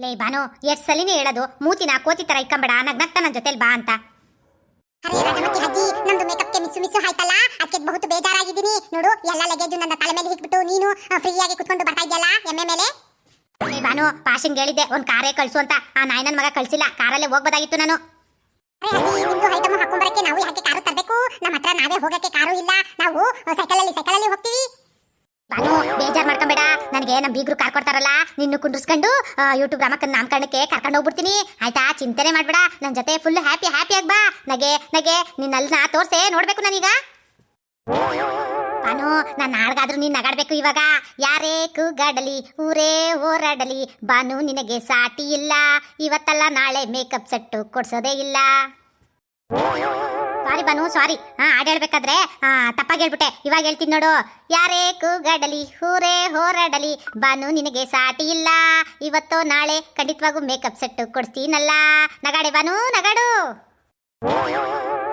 ಲೇ ಬಾನು ಎಷ್ಟ್ ಸಲಿನೇ ಹೇಳೋದು? ಮೂತಿನ ಕೋತಿ ತರ ಇಕ್ಕಂಬೇಡ ನಗ್ನಗ್ತಾ ನನ್ನ ಜೊತೆಲಿ ಬಾ ಅಂತ. ಅರೆ ರಾಜಮತಿ ಅಜ್ಜಿ ನಮ್ದು ಮೇಕಪ್ಗೆ ಮಿಸ್ಸು ಮಿಸ್ಸು ಆಯ್ತಲ್ಲ? ಅದಕ್ಕೆ ಬಹುದು ಬೇಜಾರಾಗಿದ್ದೀನಿ. ನೋಡು ಎಲ್ಲ ಲಗೇಜು ನನ್ನ ತಲೆ ಮೇಲೆ ಹಿಕ್ಬಿಟ್ಟು ನೀನು ಫ್ರೀಯಾಗಿ ಕುತ್ಕೊಂಡು ಬರ್ತಾ ಇದೆಯಲ್ಲ ಎಮ್ಮೆ ಮೇಲೆ? ಲೇ ಬಾನು ಪಾಶಿಂಗ್ ಹೇಳಿದ್ದೆ ಒಂದ್ ಕಾರೇ ಕಳ್ಸು ಅಂತ. ಆ ನಾಯನನ್ ಮಗ ಕಳ್ಸಿಲ್ಲ ಕಾರಲ್ಲೇ ಹೋಗ್ಬೋದಾಗಿತ್ತು ನಾನು. ಅರೆ ಅಜ್ಜಿ ನಿಮ್ದು ಐಟಮ್ ಹಾಕೊಂಡ್ಬರಕ್ಕೆ ನಾವು ಯಾಕೆ ಕಾರು ತರಬೇಕು? ನಮ್ಮ ಹತ್ರ ನಾವೇ ಹೋಗಕ್ಕೆ ಕಾರು ಇಲ್ಲ. ನಾವು ಸೈಕಲಲ್ಲಿ ಸೈಕಲಲ್ಲಿ ಹೋಗ್ತೀವಿ. ಬಾನು ಬೇಜಾರ್ ಮಾಡ್ಕೊಂಬೇಡ. ನನಗೆ ನಮ್ಮ ಬೀಗರು ಕಾರ್ ಕೊಡ್ತಾರಲ್ಲ ನಿನ್ನ ಕುಂಡ್ರಿಸ್ಕೊಂಡು ಯೂಟ್ಯೂಬ್ ರಾಮಕ್ಕನ ನಾಮಕರಣಕ್ಕೆ ಕರ್ಕೊಂಡು ಹೋಗ್ಬಿಡ್ತೀನಿ. ಆಯ್ತಾ? ಚಿಂತನೆ ಮಾಡ್ಬೇಡ. ನನ್ನ ಜೊತೆ ಫುಲ್ ಹ್ಯಾಪಿ ಹ್ಯಾಪಿ ಆಗಿ ಬಾ. ನಗೆ ನಗೆ ನಾ ತೋರ್ಸೆ, ನೋಡ್ಬೇಕು ನಾನೀಗ. ಬಾನು ನಾನು ನಾಳ್ಗಾದ್ರೂ ನೀನು ನಗಾಡ್ಬೇಕು ಇವಾಗ. ಯಾರೇ ಕೂಗಾಡಲಿ, ಊರೇ ಓರಾಡಲಿ ಬಾನು, ನಿನಗೆ ಸಾಟಿ ಇಲ್ಲ. ಇವತ್ತಲ್ಲ ನಾಳೆ ಮೇಕಪ್ ಸೆಟ್ಟು ಕೊಡ್ಸೋದೇ ಇಲ್ಲ. ಸಾರಿ ಬಾನು, ಸಾರಿ. ಹಾ, ಹಾಡು ಹೇಳ್ಬೇಕಾದ್ರೆ ತಪ್ಪಾಗಿ ಹೇಳ್ಬಿಟ್ಟೆ. ಇವಾಗ ಹೇಳ್ತೀನಿ ನೋಡು. ಯಾರೇ ಕೂಗಾಡಲಿ, ಹೂರೇ ಹೋರಾಡಲಿ, ಬಾನು ನಿನಗೆ ಸಾಟಿ ಇಲ್ಲ. ಇವತ್ತೋ ನಾಳೆ ಖಂಡಿತವಾಗೂ ಮೇಕಪ್ ಸೆಟ್ ಕೊಡ್ತೀನಲ್ಲ ನಗಾಡೆ ಬಾನು, ನಗಾಡು.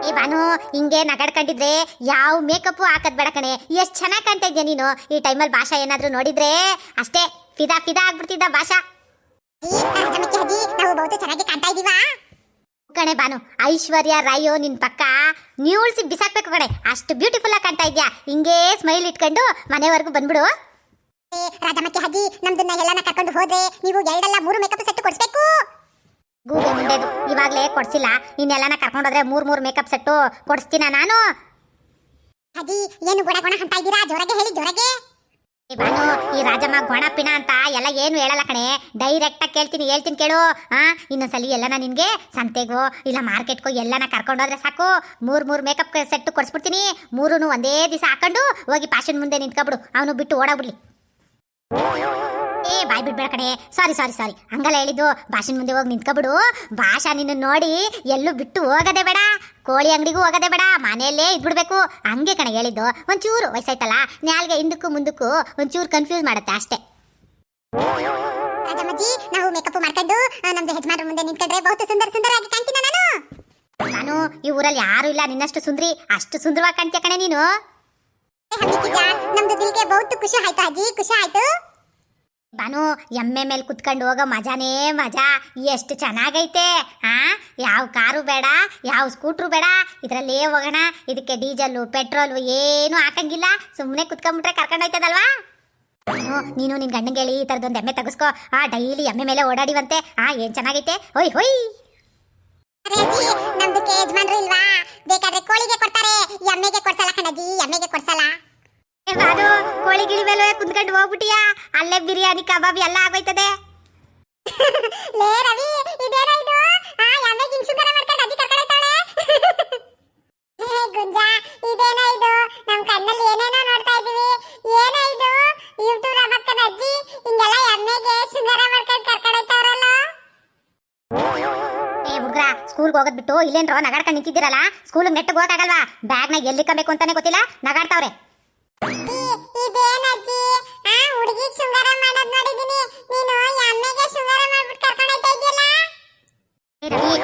ಏ ಬಾನು, ಹಿಂಗೆ ನಗಾಡ್ಕೊಂಡಿದ್ರೆ ಯಾವ ಮೇಕಪ್ ಹಾಕದ್ ಬೇಡ ಕಣೆ. ಎಷ್ಟು ಚೆನ್ನಾಗಿ ಕಾಣ್ತಾ ನೀನು? ಈ ಟೈಮಲ್ಲಿ ಭಾಷಾ ಏನಾದ್ರೂ ನೋಡಿದ್ರೆ? ಅಷ್ಟೇ, ಫಿದಾ ಫಿದಾ ಆಗ್ಬಿಡ್ತಿದ್ದ ಭಾಷಾ. ಚೆನ್ನಾಗಿ ಕಾಣ್ತಾ ಇದೀವಾ? ಕಣೆ ಬಾನು ಐಶ್ವರ್ಯ ರಾಯೋ ನಿನ್ ಪಕ್ಕ ನ್ಯೂಳ್ಸಿ ಬಿಸಾಕ್ಬೇಕು ಕಣೆ. ಅಷ್ಟು ಬ್ಯೂಟಿಫುಲ್ ಆಗಿ ಕಾಣ್ತಾ ಇದ್ಯಾ? ಹಿಂಗೇ ಸ್ಮೈಲ್ ಇಟ್ಕೊಂಡು ಮನೆವರೆಗೂ ಬಂದ್ಬಿಡು. ರಾಜಮತಿ ಅಜ್ಜಿ ನಮ್ದನ್ನ ಎಲ್ಲಾನ ಕರ್ಕೊಂಡು ಹೋದ್ರೆ ನೀವು ಎರಡಲ್ಲ ಮೂರು ಮೇಕಪ್ ಸೆಟ್ ಕೊಡಿಸ್ಬೇಕು. ಗೂಗಲ್ ಮುಂಡೆದು ಇವಾಗಲೇ ಕೊಡ್ಸಿಲ್ಲ. ಇನ್ನೆಲ್ಲನ ಕರ್ಕೊಂಡೋದ್ರೆ ಮೂರು ಮೂರು ಮೇಕಪ್ ಸೆಟ್ಟು ಕೊಡಿಸ್ತೀನ ನಾನು? ಅಜ್ಜಿ ಏನು ಗುಣ ಗುಣ ಅಂತ ಇದ್ದೀರಾ? ಜೋರಾಗೆ ಹೇಳಿ ಜೋರಾಗೆ. ಬಾನು ಈ ರಾಜಮ್ಮ ಗೊಣ ಪಿಣ ಅಂತ ಎಲ್ಲ ಏನು ಹೇಳಲ್ಲ ಕಣೆ. ಡೈರೆಕ್ಟ್ ಆಗಿ ಕೇಳ್ತೀನಿ, ಹೇಳ್ತೀನಿ ಕೇಳು. ಹಾ ಇನ್ನೊಂದ್ಸಲಿ ಎಲ್ಲನ ನಿನ್ಗೆ ಸಂತೆಗೋ, ಇಲ್ಲ ಮಾರ್ಕೆಟ್ಗೋ ಎಲ್ಲನ ಕರ್ಕೊಂಡೋದ್ರೆ ಸಾಕು. ಮೂರ್ ಮೂರ್ ಮೇಕಪ್ ಸೆಟ್ ಕೊಡಿಸ್ಬಿಡ್ತೀನಿ. ಮೂರುನು ಒಂದೇ ದಿವಸ ಹಾಕೊಂಡು ಹೋಗಿ ಪಾಷನ್ ಮುಂದೆ ನಿಂತ್ಕೊಬಿಡು. ಅವನು ಬಿಟ್ಟು ಓಡಾಗ್ಬಿಡ್ಲಿ. ಬಾಯ್ ಬಿಡ್ಬೇಡ ಕಣೆ ಸಾರಿ ಸಾರಿ ಸಾರಿ ಹಂಗಲ್ಲ ಹೇಳಿದ್ದು ಭಾಷೆ ಮುಂದೆ ಹೋಗಿ ನಿಂತ್ಕೊಬಿಡು. ಭಾಷಾ ನಿನ್ನ ನೋಡಿ ಎಲ್ಲೂ ಬಿಟ್ಟು ಹೋಗದೆ ಬೇಡ. ಕೋಳಿ ಅಂಗಡಿಗೂ ಹೋಗೋದೇ ಬೇಡ. ಮನೆಯಲ್ಲೇ ಇದ್ಬಿಡ್ಬೇಕು. ಹಂಗೆ ಕಣೆ ಹೇಳಿದ್ದು. ಒಂಚೂರು ವಯಸ್ಸಾಯ್ತಲ್ಲ? ನ್ಯಾಲ್ಗೆ ಹಿಂದಕ್ಕೂ ಮುಂದಕ್ಕೂ ಒಂಚೂರು ಕನ್ಫ್ಯೂಸ್ ಮಾಡುತ್ತೆ ಅಷ್ಟೇ. ರಾಜಮ್ಮಜ್ಜಿ ನಾವು ಮೇಕಪ್ ಮಾಡ್ಕೊಂಡು ನಮ್ದು ಯಜಮಾನ್ರ ಮುಂದೆ ನಿಂತ್ಕೊಂಡ್ರೆ ಬಹುತ ಸುಂದರ ಸುಂದರವಾಗಿ ಕಾಣ್ತೀನ ನಾನು? ನಾನು ಈ ಊರಲ್ಲಿ ಯಾರು ಇಲ್ಲ. ನಿನ್ನಷ್ಟು ಸುಂದ್ರಿ ಅಷ್ಟು ಸುಂದರವಾಗಿ ಕಾಣ್ತೀಯ ಕಣೆ ನೀನು? ನಮ್ದು ದಿಲ್ಗೆ ಬಹುದು ಖುಷಿ ಆಯ್ತು ಅಜ್ಜಿ ಖುಷಿ ಆಯ್ತು. ಬಾನು ಎಮ್ಮೆ ಮೇಲೆ ಕುತ್ಕೊಂಡು ಹೋಗೋ ಮಜಾನೇ ಮಜಾ. ಎಷ್ಟು ಚೆನ್ನಾಗೈತೆ ಹಾ ಯಾವ ಕಾರು ಬೇಡ, ಯಾವ ಸ್ಕೂಟ್ರು ಬೇಡ, ಇದರಲ್ಲೇ ಹೋಗೋಣ. ಇದಕ್ಕೆ ಡೀಸೆಲ್ಲು, ಪೆಟ್ರೋಲು ಏನು ಹಾಕಂಗಿಲ್ಲ. ಸುಮ್ಮನೆ ಕುತ್ಕೊಂಡ್ಬಿಟ್ರೆ ಕರ್ಕೊಂಡು ಹೋಯ್ತದಲ್ವಾ? ನೀನು ನೀನು ನಿನ್ ಗಂಡಂಗೆ ಹೇಳಿ ಈ ಥರದೊಂದು ಎಮ್ಮೆ ತೆಗೆಸ್ಕೋ. ಆ, ಡೈಲಿ ಎಮ್ಮೆ ಮೇಲೆ ಓಡಾಡಿವಂತೆ. ಆ, ಏನ್ ಚೆನ್ನಾಗೈತೆ? ಹೊಯ್ ಹೊಯ್. ನಮ್ದಕ್ಕೆ ಯಜಮಾನ್ರು ಇಲ್ವಾ? ಬೇಕಾದ್ರೆ ಕೋಳಿಗೆ ಕೊಡ್ತಾರೆ, ಎಮ್ಮೆಗೆ ಕೊಡ್ಸಲ್ಲ ಕಣಜಿ ಎಮ್ಮೆಗೆ ಕೊಡ್ಸಲ್ಲ. ಬಾನು ಕೋಳಿ ಗಿಳಿ ಮೇಲೆ ಕುಂತ್ಕೊಂಡು ಹೋಗ್ಬಿಟ್ಟಿಯಾ? ಅಲ್ಲೇ ಬಿರಿಯಾನಿ ಕಬಾಬ್ ಎಲ್ಲ ಆಗೋಯ್ತದೆ. ಲೇ ರವಿ ಇದೇನೋ ಇದು ಆ ಹಿಂಗ್ ಸುಂದರ ಮಾಡ್ಕೊಂಡು ಅಜ್ಜಿ ಕರ್ಕೊಂಡೋಗ್ತಾಳೆ. ಹೇ ಗುಂಜ ಇದೇನೋ ಇದು ನಮ್ಮ ಕಣ್ಣಲ್ಲಿ ಏನೇನೋ ನೋಡ್ತಾ ಇದೀವಿ ಏನೋ ಇದು ಯೂಟ್ಯೂಬ್ ಅಜ್ಜಿ ಹಿಂಗೆಲ್ಲ ಎಮ್ಮೆಗೆ ಸುಂದರ ಮಾಡ್ಕೊಂಡು ಕರ್ಕೊಂಡೋಗ್ತಾರಲ್ಲ ಏ ಹುಡುಗ್ರ ಸ್ಕೂಲ್ಗೆ ಇಲ್ಲೇನ್ರೋ ನಗಾಡ್ಕೊಂಡು ನಿಂತಿದ್ದೀರಲ್ಲ? ಸ್ಕೂಲ್ ನೆಟ್ಟಿಗೆ ಹೋಗಕ್ಕಾಗಲ್ವಾ? ಬ್ಯಾಗ್ನ ಎಲ್ಲಿ ಕಬೇಕು ಅಂತಾನೆ ಗೊತ್ತಿಲ್ಲ? ನಗಾಡ್ತಾವ್ರೆ.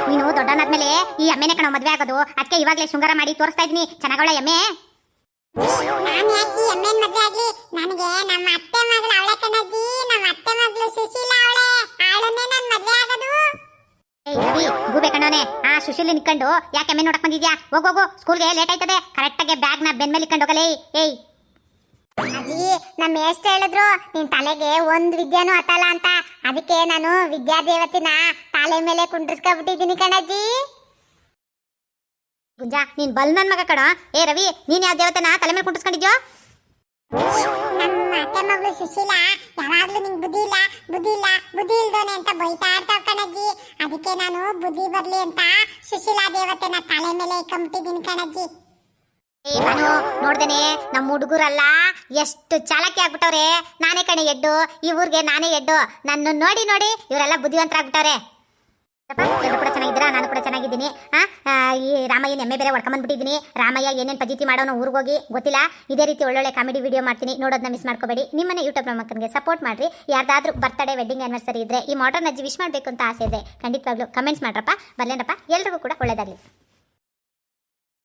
ನೀನು ದೊಡ್ಡನಾದ್ಮೇಲೆ ಈ ಎಮ್ಮೆನೆ ಕಣ ಮದ್ವೆ ಆಗೋದು. ಅದಕ್ಕೆ ಇವಾಗಲೇ ಶೃಂಗಾರ ಮಾಡಿ ತೋರಿಸ್ತಾ ಇದೀನಿ ಚೆನ್ನಾಗಳ ಎಮ್ಮೆ ನಾನು ಯಾಕೆ ಎಮ್ಮೆನ್ ಮದ್ವೆ ಆಗ್ಲಿ? ನನಗೆ ನಮ್ಮ ಅತ್ತೆ ಮಗಳು ಅವಳೆ ಕಣಜ್ಜಿ. ನಮ್ಮ ಅತ್ತೆ ಮಗಳು ಸುಶೀಲಾ ಅವಳೆ. ಅವಳನ್ನೇ ನಾನು ಮದ್ವೆ ಆಗೋದು. ಏಯ್ ರವಿ ಗೂಬೆ ಕಣ್ಣೋನೆ ಆ ಸುಶೀಲ್ ನಿಕ್ಕೊಂಡು ಯಾಕೆ ಎಮ್ಮೆ ನೋಡಕ್ ಬಂದಿದ್ಯಾ? ಹೋಗೋಗು ಸ್ಕೂಲ್ಗೆ ಲೇಟ್ ಆಯ್ತದೆ. ಕರೆಕ್ಟಾಗಿ ಬ್ಯಾಗ್ನ ಬೆನ್ ಮೇಲೆ ಇಟ್ಕೊಂಡು ಹೋಗಲೇ. ಏಯ್ ಅಜ್ಜಿ ನಮ್ಮ ಎಷ್ಟು ಹೇಳಿದ್ರು, ನಿನ್ ತಲೆಗೆ ಒಂದ್ ವಿದ್ಯಾನು ಹತ್ತಲ್ಲ ಅಂತ. ಅದಕ್ಕೆ ನಾನು ವಿದ್ಯಾ ವಿದ್ಯಾದೇವತಿನ ತಲೆ ಮೇಲೆ ಕುಂಡ್ರಿಸ್ಕೊಬಿಟ್ಟಿದ್ದೀನಿ ಕಣಜ್ಜಿ. ಗುಂಜಾ ನೀನ್ ಬಲ್ ನನ್ ಮಗ ಕಡ ಏ, ರವಿ, ನೀನ್ ಯಾವ ದೇವತೆನ ತಲೆ ಮೇಲೆ ಕುಂಟಿಸ್ಕೊಂಡಿದ್ಯೋ ನಮ್ಮ ಅತ್ತೆ ಮಗಳು ಸುಶೀಲಾ, ಯಾವಾಗ್ಲೂ ನಿಂಗ್ ಬುದ್ಧಿ ಇಲ್ಲ ಬುದ್ಧಿ ಇಲ್ಲ, ಬುದ್ಧಿ ಇಲ್ದೋನೆ ಅಂತ ಬೈತಾ ಇರ್ತಾವ ಕಣಜ್ಜಿ. ಅದಕ್ಕೆ ನಾನು ಬುದ್ಧಿ ಬರ್ಲಿ ಅಂತ ಸುಶೀಲಾ ದೇವತೆನ ತಲೆ ಮೇಲೆ ಇಕ್ಕೊಂಬಿಟ್ಟಿದ್ದೀನಿ ಕಣಜ್ಜಿ. ಏ ನಾನು ನೋಡ್ದೇನೆ ನಮ್ಮ ಹುಡುಗರಲ್ಲ ಎಷ್ಟು ಚಾಲಕಿ ಆಗ್ಬಿಟ್ಟವ್ರೆ. ನಾನೇ ಕಣೆ ಎಡ್ಡು, ಈ ಊರಿಗೆ ನಾನೇ ಎಡ್ಡು. ನನ್ನ ನೋಡಿ ನೋಡಿ ಇವರೆಲ್ಲ ಬುದ್ಧಿವಂತರಾಗ್ಬಿಟ್ಟವ್ರೆ. ಎಲ್ರು ಕೂಡ ಚೆನ್ನಾಗಿದ್ದೀರಾ? ನಾನು ಕೂಡ ಚೆನ್ನಾಗಿದ್ದೀನಿ. ಈ ರಾಮಯ್ಯನ ಎಮ್ಮೆ ಬೇರೆ ಹೊಡ್ಕೊಂಬಂದ್ಬಿಟ್ಟಿದ್ದೀನಿ ರಾಮಯ್ಯ ಏನೇನು ಪಜಿತಿ ಊರಿಗೆ ಹೋಗಿ ಗೊತ್ತಿಲ್ಲ. ಇದೇ ರೀತಿ ಒಳ್ಳೊಳ್ಳೆ ಕಾಮಿಡಿ ವಿಡಿಯೋ ಮಾಡ್ತೀನಿ. ನೋಡೋದನ್ನ ಮಿಸ್ ಮಾಡ್ಕೋಬೇಡಿ. ನಿಮ್ಮನ್ನ ಯೂಟ್ಯೂಬ್ ಮಕ್ಕಳಿಗೆ ಸಪೋರ್ಟ್ ಮಾಡಿರಿ. ಯಾರ್ದಾದ್ರೂ ಬರ್ತ್ಡೇ ವೆಡ್ಡಿಂಗ್ ಆನಿವರ್ಸರಿ ಇದ್ರೆ ಈ ಮಾಡರ್ನ್ ಅಜ್ಜಿ ವಿಶ್ ಮಾಡಬೇಕು ಅಂತ ಆಸೆ ಇದೆ. ಖಂಡಿತವಾಗ್ಲೂ ಕಮೆಂಟ್ಸ್ ಮಾಡ್ರಪ್ಪ. ಬರ್ಲೇನಪ್ಪ? ಎಲ್ರಿಗೂ ಕೂಡ ಒಳ್ಳೇದಾಗಲಿ.